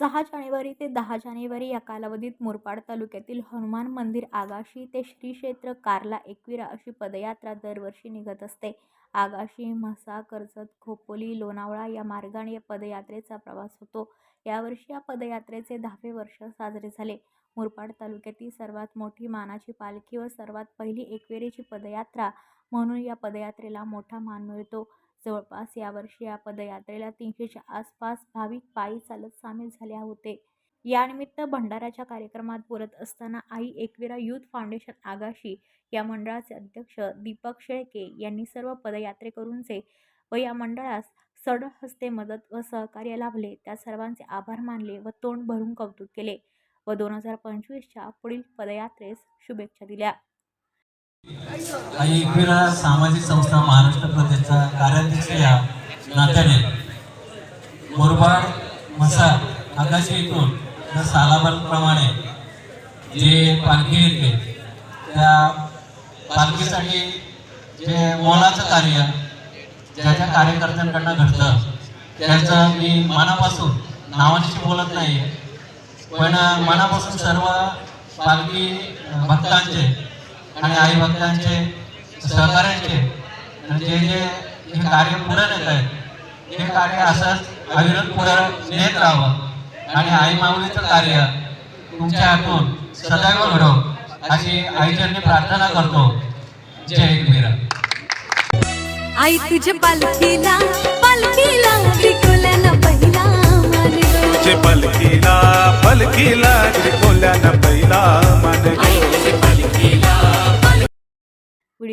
सहा जानेवारी ते दहा जानेवारी या कालावधीत मुरपाड तालुक्यातील हनुमान मंदिर आगाशी ते श्री क्षेत्र एकविरा अशी पदयात्रा दरवर्षी निघत असते. आगाशी म्हसा कर्जत खोपोली लोणावळा या मार्गाने या पदयात्रेचा प्रवास होतो. यावर्षी या पदयात्रेचे दहावे वर्ष साजरे झाले. मुरपाड तालुक्यातील सर्वात मोठी मानाची पालखी व सर्वात पहिली एकविरेची पदयात्रा म्हणून या पदयात्रेला मोठा मान मिळतो. जवळपास यावर्षी या पदयात्रेला तीनशेच्या आसपास भाविक पायी चालत सामील झाले होते. यानिमित्त भंडाऱ्याच्या कार्यक्रमात बोलत असताना आई एकविरा युथ फाउंडेशन आगाशी या मंडळाचे अध्यक्ष दीपक शेळके यांनी सर्व पदयात्रेकरूंचे व या मंडळास सडळ हस्ते मदत व सहकार्य लाभले. त्या सर्वांचे आभार मानले व तोंड भरून कौतुक केले व दोन हजार पंचवीसच्या पुढील पदयात्रेस शुभेच्छा दिल्या. एकविरा सामाजिक संस्था महाराष्ट्र प्रदेशचा कार्याध्यक्ष या नात्याने. मुरबाड मसा आकाशी इथून जर सालाबादप्रमाणे जे पालखी येते त्या पालखीसाठी जे मोलाचं कार्य ज्या ज्या कार्यकर्त्यांकडनं घडतं त्याचं मी मनापासून नावाशी बोलत नाही पण मनापासून सर्व पालखी भक्तांचे आणि आई भक्तांचे सहकार्यांचे आणि जे जे हे कार्य पुढे नेत आहेत हे कार्य असंच अविरत पुढे नेत राहावं. आणि आई माऊलीचं कार्य तुमच्या हातून सदैव घडव अशी आईचरणी प्रार्थना करतो. जय एकवीरा आई तुझ्या पालखीला पालखीला विकुल्यानं पहिला. तुझे पलकीला पलकीला त्रिकोल्यानं पहिला